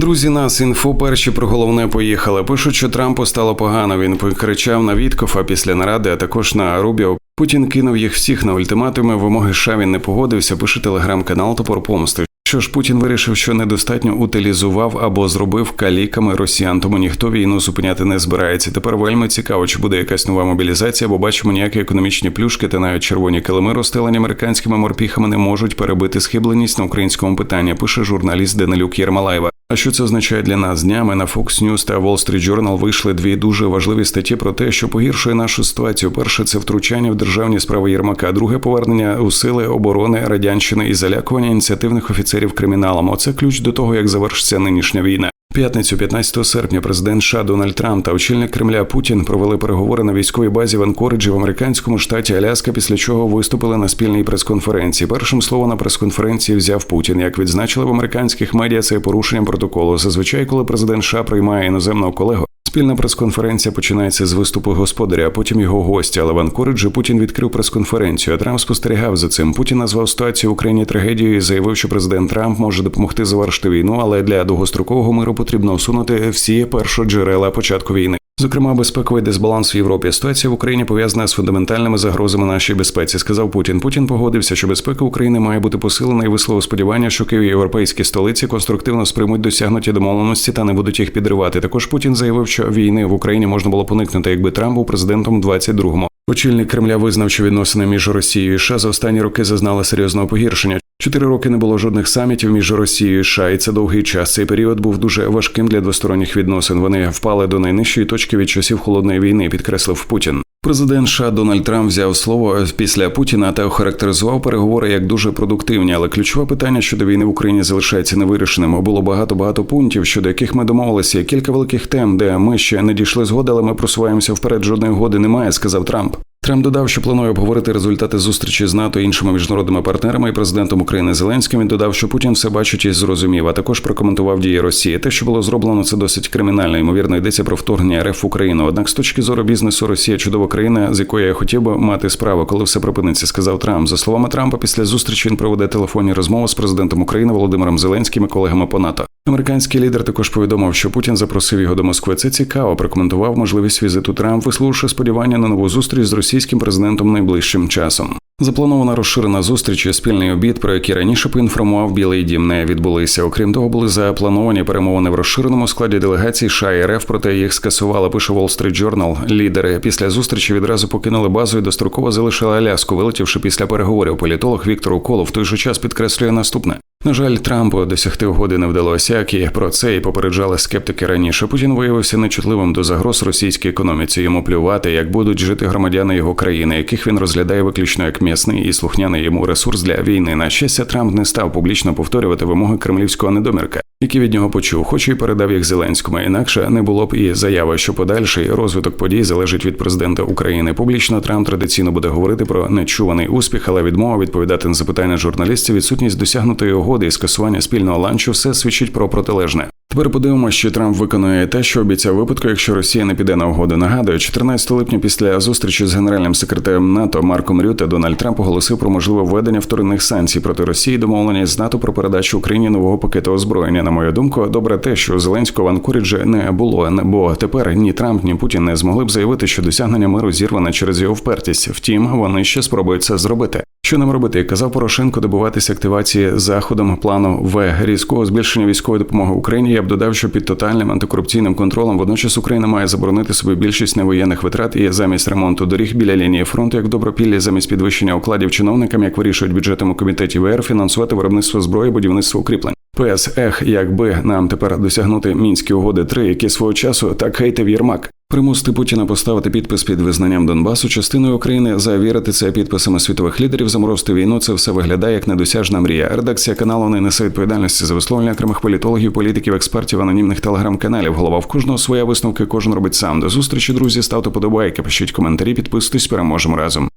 Друзі, нас інфо перші про головне поїхали. Пишуть, що Трампу стало погано. Він покричав на Віткофа після наради, а також на Рубіо. Путін кинув їх всіх на ультиматуми. Вимоги США він не погодився. Пише телеграм-канал Топор Помсти. Що ж Путін вирішив, що недостатньо утилізував або зробив каліками росіян, тому ніхто війну зупиняти не збирається. Тепер вельми цікаво, чи буде якась нова мобілізація, бо бачимо ніякі економічні плюшки та навіть червоні килими розстелені американськими морпіхами не можуть перебити схибленість на українському питанні. Пише журналіст Данилюк Єрмалаєва. А що це означає для нас днями на Fox News та Wall Street Journal вийшли дві дуже важливі статті про те, що погіршує нашу ситуацію. Перше це втручання в державні справи Єрмака, друге повернення у сили оборони радянщини і залякування ініціативних офіцерів криміналом. Оце ключ до того, як завершиться нинішня війна. П'ятницю, 15 серпня, президент США Дональд Трамп та очільник Кремля Путін провели переговори на військовій базі в Анкориджі в американському штаті Аляска, після чого виступили на спільній прес-конференції. Першим слово на прес-конференції взяв Путін. Як відзначили в американських медіа, це порушенням протоколу. Зазвичай, коли президент США приймає іноземного колегу. Спільна прес-конференція починається з виступу господаря, а потім його гостя. Але в Анкориджі Путін відкрив прес-конференцію. а Трамп спостерігав за цим. Путін назвав ситуацію в Україні трагедією і заявив, що президент Трамп може допомогти завершити війну, але для довгострокового миру потрібно усунути всі першоджерела початку війни. Зокрема, безпековий дисбаланс в Європі. Ситуація в Україні пов'язана з фундаментальними загрозами нашій безпеці. Сказав Путін. Путін погодився, що безпека України має бути посилена і висловив сподівання, що Київ і європейські столиці конструктивно сприймуть досягнуті домовленості та не будуть їх підривати. Також Путін заявив, що війни в Україні можна було поникнути, якби Трамп був президентом у 22-му. Очільник Кремля визнав, що відносини між Росією і США за останні роки зазнали серйозного погіршення. Чотири роки не було жодних самітів між Росією і США, і це довгий час. Цей період був дуже важким для двосторонніх відносин. Вони впали до найнижчої точки від часів холодної війни, підкреслив Путін. Президент США Дональд Трамп взяв слово після Путіна та охарактеризував переговори як дуже продуктивні. Але ключове питання щодо війни в Україні залишається невирішеним. Було багато багато пунктів, щодо яких ми домовилися. Кілька великих тем, де ми ще не дійшли згоди, але ми просуваємося вперед. Жодної угоди немає, сказав Трамп. Трамп додав, що планує обговорити результати зустрічі з НАТО і іншими міжнародними партнерами і президентом України Зеленським. Він додав, що Путін все бачить і зрозумів, а також прокоментував дії Росії. Те, що було зроблено, це досить кримінально. Ймовірно, йдеться про вторгнення РФ в Україну. Однак, з точки зору бізнесу, Росія чудова країна, з якою я хотів би мати справу, коли все припиниться, сказав Трамп. За словами Трампа, після зустрічі він проведе телефонні розмови з президентом України Володимиром Зеленським і колегами по НАТО. Американський лідер також повідомив, що Путін запросив його до Москви. Це цікаво. Прокоментував можливість візиту Трамп, висловивши сподівання на нову зустріч з російським президентом найближчим часом. Запланована розширена зустріч і спільний обід, про які раніше поінформував Білий Дім, не відбулися. Окрім того, були заплановані перемовини в розширеному складі делегації США і РФ, проте їх скасували. Пише Wall Street Journal. Лідери після зустрічі відразу покинули базу і достроково залишили Аляску, вилетівши після переговорів. Політолог Віктор Уколов в той же час підкреслює наступне. На жаль, Трампу досягти угоди не вдалося, як і про це і попереджали скептики раніше. Путін виявився нечутливим до загроз російській економіці. Йому плювати, як будуть жити громадяни його країни, яких він розглядає виключно як м'ясний і слухняний йому ресурс для війни. На щастя, Трамп не став публічно повторювати вимоги кремлівського недомірка, які від нього почув, хоч і передав їх Зеленському. Інакше не було б і заяви, що подальший розвиток подій залежить від президента України. Публічно Трамп традиційно буде говорити про нечуваний успіх, але відмова відповідати на запитання журналістів, відсутність досягнутої угоди і скасування спільного ланчу все свідчить про протилежне. Тепер подивимося, що Трамп виконує те, що обіцяв випадку, якщо Росія не піде на угоду. Нагадую, 14 липня після зустрічі з генеральним секретарем НАТО Марком Рюте Дональд Трамп оголосив про можливе введення вторинних санкцій проти Росії, домовлення з НАТО про передачу Україні нового пакету озброєння. На мою думку, добре те, що Зеленського в Анкоріджі не було, бо тепер ні Трамп, ні Путін не змогли б заявити, що досягнення миру зірване через його впертість. Втім, вони ще спробують це зробити. Що нам робити? Казав Порошенко, добуватися активації заходом плану В різкого збільшення військової допомоги Україні. Я б додав, що під тотальним антикорупційним контролем водночас Україна має заборонити собі більшість невоєнних витрат і замість ремонту доріг біля лінії фронту, як добропіллі, замість підвищення окладів чиновникам, як вирішують бюджетом у комітеті ВР, фінансувати виробництво зброї, будівництво укріплень. ПС ех, якби нам тепер досягнути мінські угоди 3 які свого часу так хейтив Єрмак. Примусити Путіна поставити підпис під визнанням Донбасу частиною України, завірити це підписами світових лідерів, заморозити війну. Це все виглядає як недосяжна мрія. Редакція каналу не несе відповідальності за висловлення окремих політологів, політиків, експертів, анонімних телеграм-каналів. Голова в кожного своя висновки, кожен робить сам. До зустрічі, друзі. Ставте подобайки, пишіть коментарі, підписуйтесь, переможемо разом.